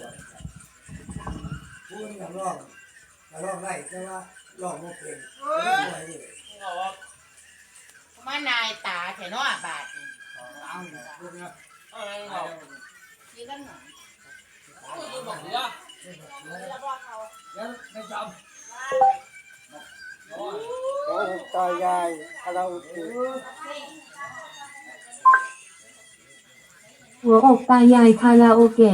ตัวผู้นี่ก็ร้องก็ร้องได้แต่ว่าร้องบ่เป็นไม่ไหวนี่มานายตาแถนอบาทนี่เอาเนี่ยพวกเนี้ยเออเอายืนกันหน่อยคือบอกว่าแล้วบอกเขาแล้วไม่จตายายคาราโอเกะหัวอกตายายคาราโอเกะ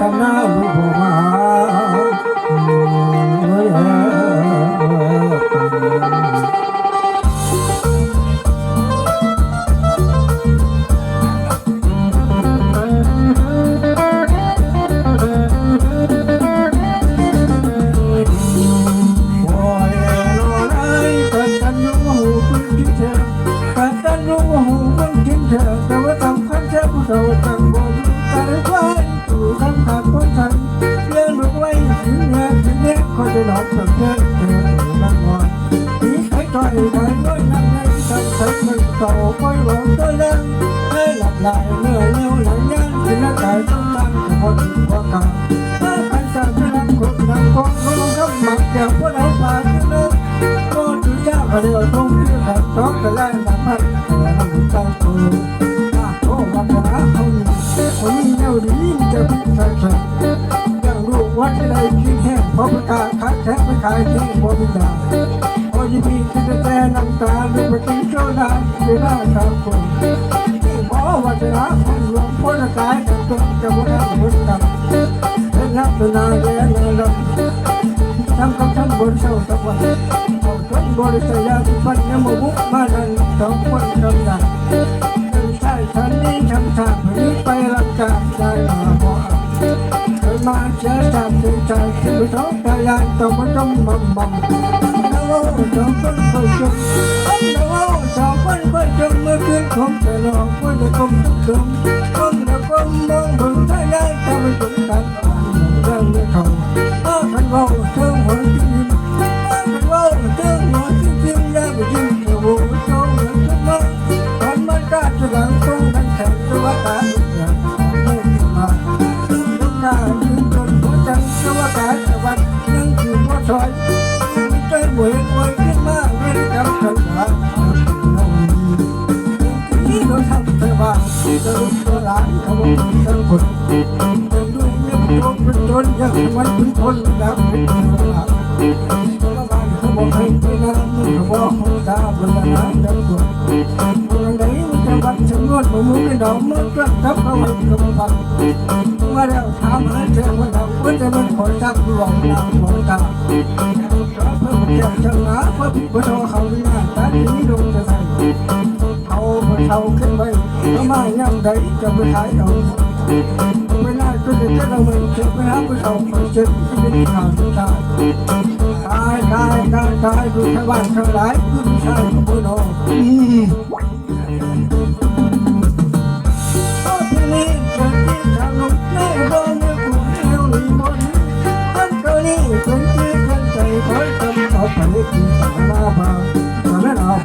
ท คนจะหลอกสักเธอเธอนั่งนอนมีใครต่อยใครน้อยนั่งในทำใส่ไม่ต่อคอยหวังตัวนั้นให้หลับไหลเมื่อเลี้ยวหลังยันที่ร่างกายต้องตั้งทุกคนก ว่ากันถ้าใครจะไม่รักคนรักคนก็ต้องทำหมักอย่างพวกเราผ่านที่นึกก็ถือเจ้าก็เดือดร้อนที่ขัดแต่น้ำตาโตโอ้วันนะคนคนนี้เน่าดีจะพิจารณาอย่างลูกวัดที่ใดคิดแห้งเพราะประกาศขายแท้ไม่ขายที่บ่มีดาพอยิ่งมีที่จะแต่น้ำตาลูกไปกินโซดาเวลาทางคนที่หมอวัฒนะคนหลวงพ้นกายกันจนจะหมดแล้วหมดกันเป็นนักนาเรียนนาลำทำกับทำบนเสาตะวันเอาจนบริษัทยาที่ฟันยมบุกมาดันสองคนทำได้เป็นชายฉันนี้ทำทางนี้ไปรับการได้มาบ่ มาเจอตามถึงใจที่ไม่ท้องตายายต้องมาต้องมั่มมั่มแล้วสองคนเคยจมแล้วสองคนเคยจมเมื่อคืนคงจะลองเมื่อจะคงทุกคืนคงจะคงมองเบิ่งทายาทจะไม่สนกัน เจ้าวันเราว่าจะมันขอจับหลอกนางหลอกตาเพื่อเจ้าจังหาเพื่อผิดเพื่อเขาหน้าตาดีลงจะใส่เขาเขาขึ้นไปแล้วมาย่ำใดจะไปขายเอาเวลาตัวเด็กเราไม่เจ็บเวลาผู้ชายคนเจ็บที่เป็นข่าวตายตายตายตายตายดูชาวบ้านทั้งหลายคือผู้ชายของผู้น้องานก็นี่เป็นที่ท่านใจคอยทำต่อไปที่สามาบางตอนนั้นาำ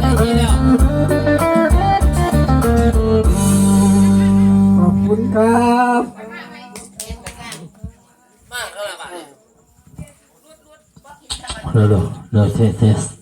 ได้ยินแล้วขอบคุณครับเท่าไหร่บาทเร็วเร็วเร็วเทส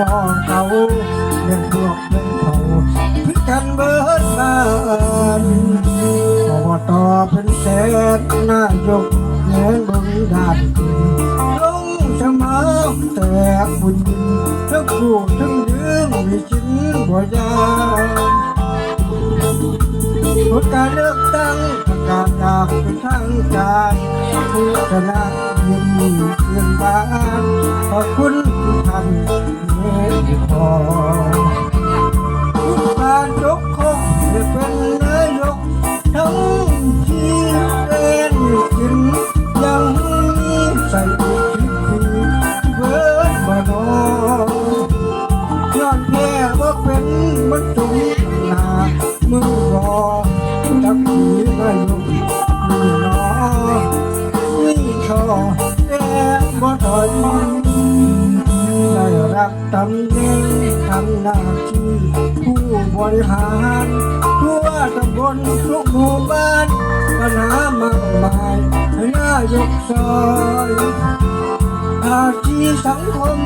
น้องเขาเลี้ยงพวกเลี้ยงเขาพิกันเบิดบ้านอบตเป็นแสนนายกแหนบึงด่านลงสมองแตกบุญทั้งคู่ทั้งยืมมีชิ้นบ่ยาผลการเลือกตั้งประกาศจากเป็นทางการผู้ชนะยินเพื่อนบ้านขอบคุณทุกท่าน เมตตาการยกคงจะเป็นนา ยกซอยอาชีสังคม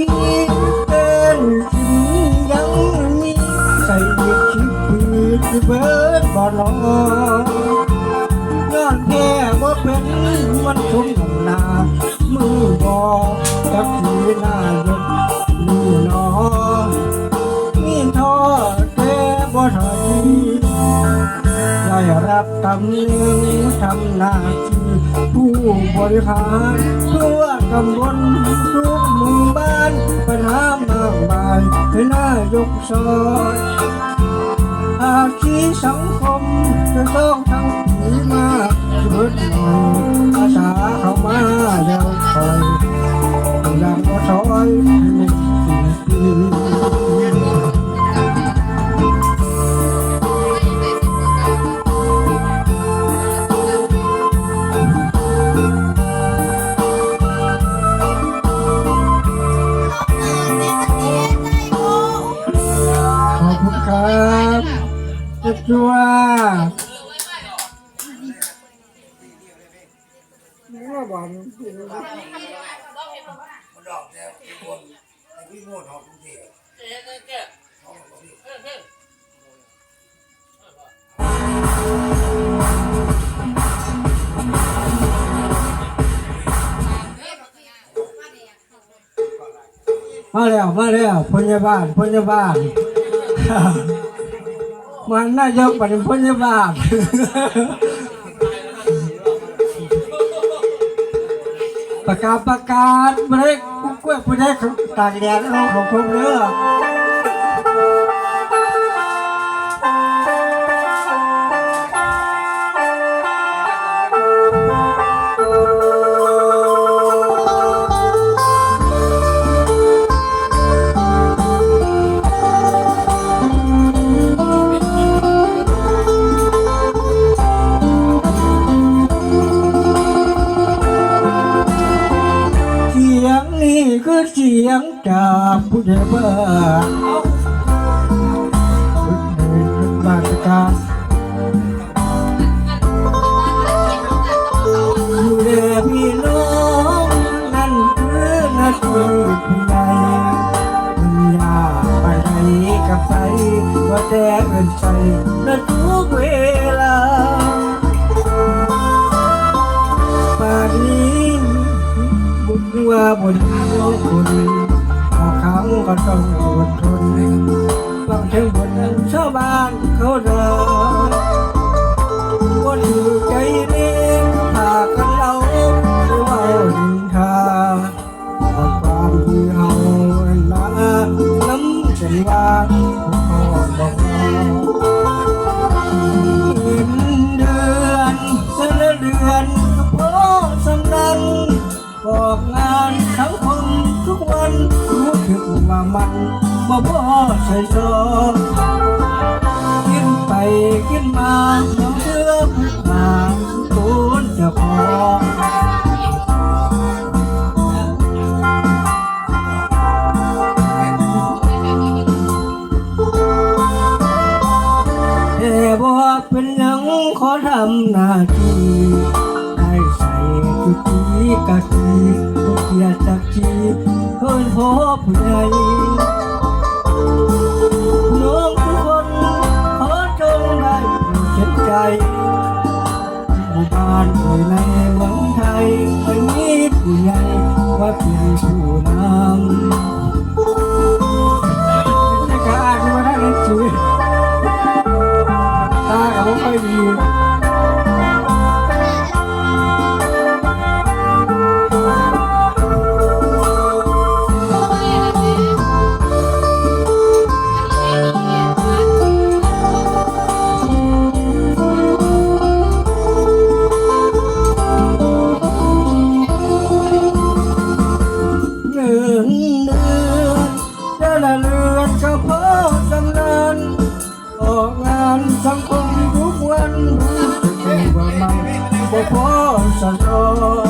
ที่เป็นสิ่งยังมีใส่ยิบชิบปีที่เบิดบ่รอย้อนแค่ว่าเป็นมันสมน้ำหนามือบอกับที่นายกนี่หนอมีท่อแต่บ่ถอยได้รับตำแหน่งทำหน้าที่ผู้บริหารทั่วตำบลทุกหมู่ บ้านปัญหามากมายให้นายกซอยอาชีสังคมจะต้องทั้ มาแล้วมาแล้วพยาบาลพยาบาลมันน่ายกปฏิพยาบาลประกาศประกาศไม่ได้กุ้ งกล้วยไม่ได้ตากแดดเอาของผมเด้อ เดเบอร์บาาพี่น้องนั่นคือนักบุญใมันยาไปไหนกับใจว่าแต่เงินใจนั่นทุกเวลาป่านนี้บุญว่าบุญว่บุญ ก็ต้องอดทนฟังถึงบนชาวบ้านเขาเดินว่าถือใจ ค่อยรขึ้นไปขึ้นมาน้องเชื่อมหางตูนจะพอเอ๋บอกเป็นยังขอทำหน้าที่ได้ใส่ทุกทีกะทีเกียรติจักทีเพื่อนพบผู้ใหญ่ายบ้านผู้แลเมืองไทยเป็นมิตผู้ใหญ่ว่าเพียงผู้นำบรรยากาศวันนั้นสวย ละเลือนเฉพาะสังนันออกงานสังคมทุกวันรู้สึกเองามันบ่พอสะท้อน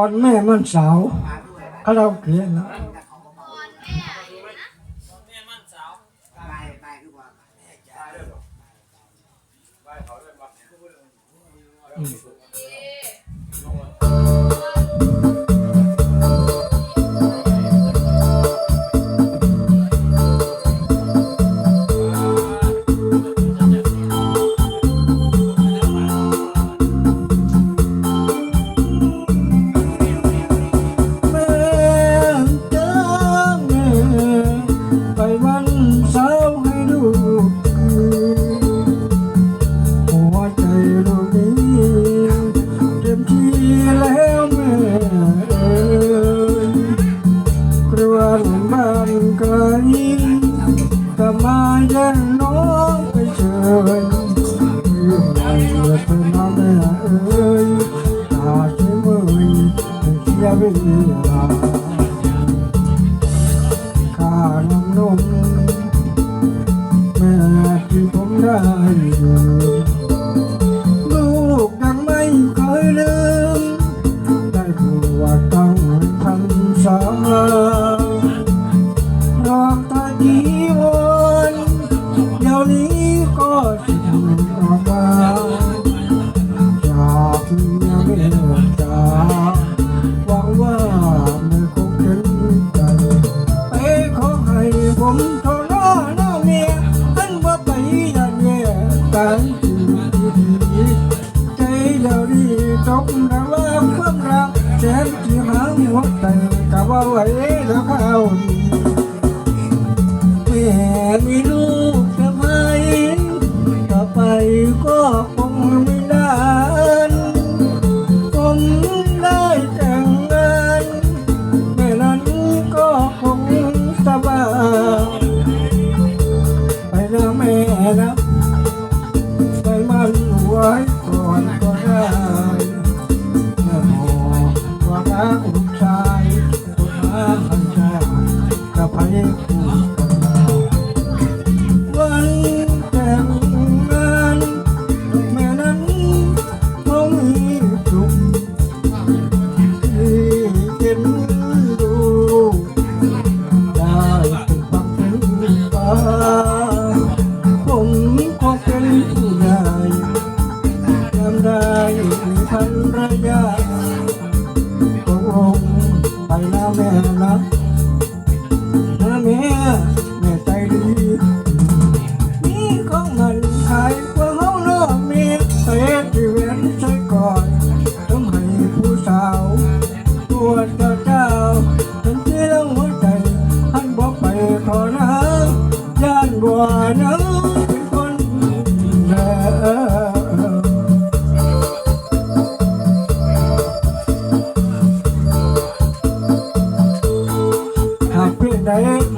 วันแม่มันสาร์เขาเราเขียนนะ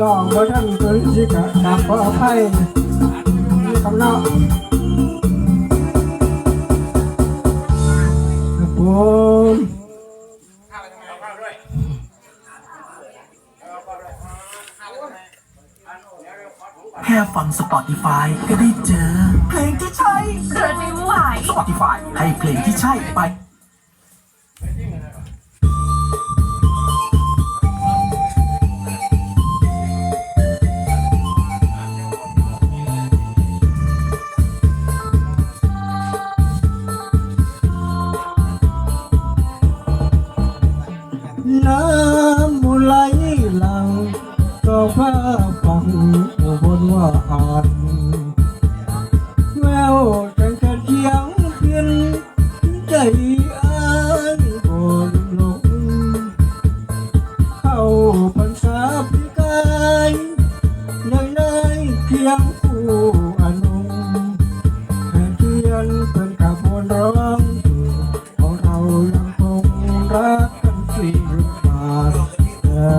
รองบ่าท่านเอ้ยสิกะกับขออภัยคำนาะครับผแค่ฟัง Spotify ก็ได้เจอ เพลงที่ใช่ เกิดไม่ไหว Spotify ให้เพลงที่ใช่ไป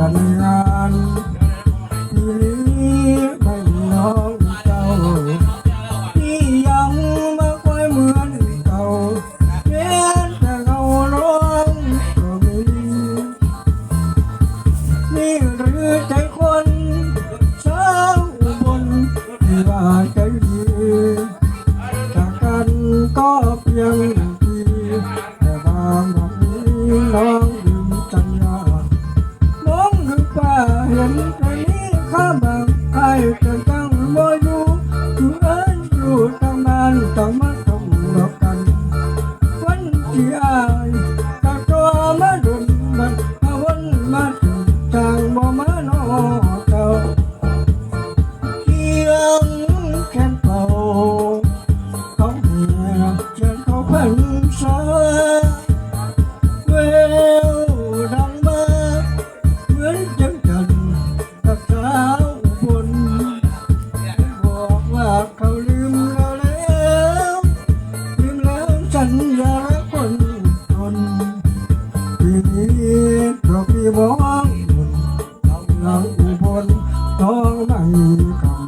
านงาน Bye.